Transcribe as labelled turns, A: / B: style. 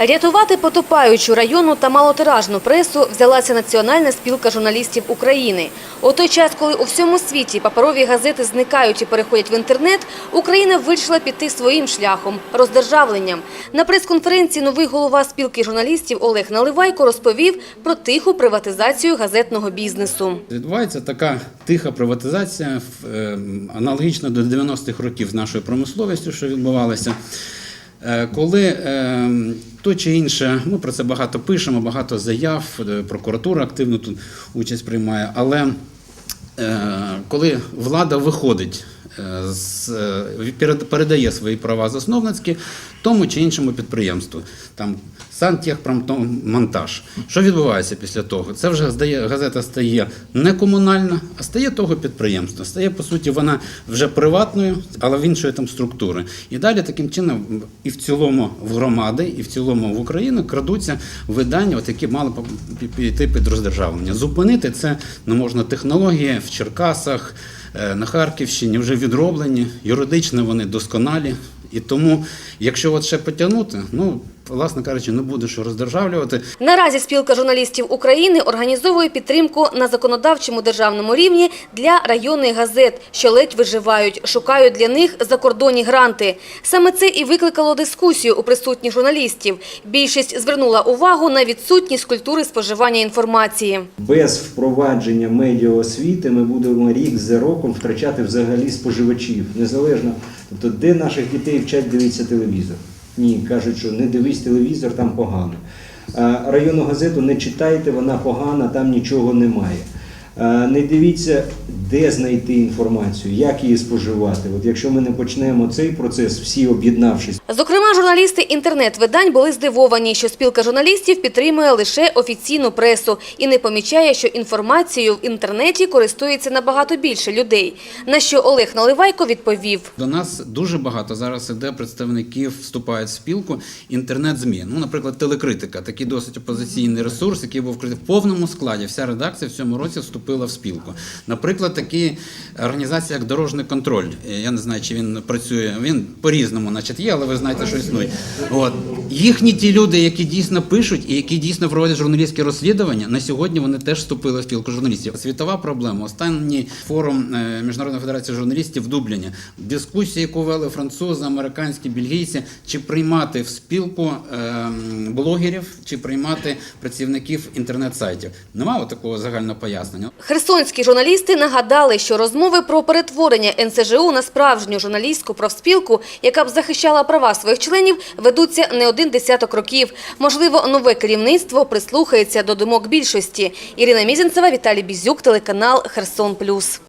A: Рятувати потопаючу районну та малотиражну пресу взялася Національна спілка журналістів України. У той час, коли у всьому світі паперові газети зникають і переходять в інтернет, Україна вирішила піти своїм шляхом – роздержавленням. На прес-конференції новий голова спілки журналістів Олег Наливайко розповів про тиху приватизацію газетного бізнесу.
B: Відбувається така тиха приватизація, е, аналогічно до 90-х років з нашою промисловістю, що відбувалося. Е, Коли е, то чи інше, ми про це багато пишемо, багато заяв, е, прокуратура активно тут участь приймає, але коли влада виходить, е, е, перед- передає свої права засновницькі тому чи іншому підприємству, там сантехпромонтаж. Що відбувається після того? Це вже здає, газета стає не комунальна, а стає того підприємства. Стає, по суті, вона вже приватною, але в іншої там структури. І далі таким чином і в цілому в громади, і в цілому в Україну крадуться видання, от які мали піти під роздержавлення. Зупинити це не можна технології в Черкасах, е, на Харківщині вже відроблені, юридично вони досконалі. І тому, якщо от ще потягнути, ну, власне кажучи, не буде що роздержавлювати.
A: Наразі спілка журналістів України організовує підтримку на законодавчому державному рівні для районних газет, що ледь виживають, шукають для них закордонні гранти. Саме це і викликало дискусію у присутніх журналістів. Більшість звернула увагу на відсутність культури споживання інформації.
C: Без впровадження медіаосвіти ми будемо рік за роком втрачати взагалі споживачів, незалежно. Тобто, де наших дітей вчать дивитися телевізор? Ні, кажуть, що не дивись телевізор, там погано. А Районну газету не читайте, вона погана, там нічого немає. Не дивіться, де знайти інформацію, як її споживати. От якщо ми не почнемо цей процес, всі об'єднавшись,
A: Зокрема, журналісти інтернет-видань були здивовані, що спілка журналістів підтримує лише офіційну пресу і не помічає, що інформацією в інтернеті користується набагато більше людей. На що Олег Наливайко відповів.
B: До нас дуже багато зараз іде представників, вступають в спілку інтернет-змі. Ну, наприклад, телекритика, такий досить опозиційний ресурс, який був в повному складі. Вся редакція в цьому році вступила в спілку. Наприклад, такі організації, як дорожній контроль. Е, Я не знаю, чи він працює. Він по-різному, значить, є, але ви знаєте, що існує. От їхні ті люди, які дійсно пишуть і які дійсно проводять журналістські розслідування, на сьогодні вони теж вступили в спілку журналістів. Світова проблема. Останній форум е, Міжнародної федерації журналістів в Дубліні. Дискусії, яку вели французи, американські, бельгійці, чи приймати в спілку ем, блогерів, чи приймати працівників інтернет-сайтів. Немає такого загального пояснення.
A: Херсонські журналісти нагадали, що розмови про перетворення НСЖУ на справжню журналістську профспілку, яка б захищала права своїх членів, ведуться не один десяток років. Можливо, нове керівництво прислухається до думок більшості. Ірина Мізінцева, Віталій Бізюк, телеканал Херсон Плюс.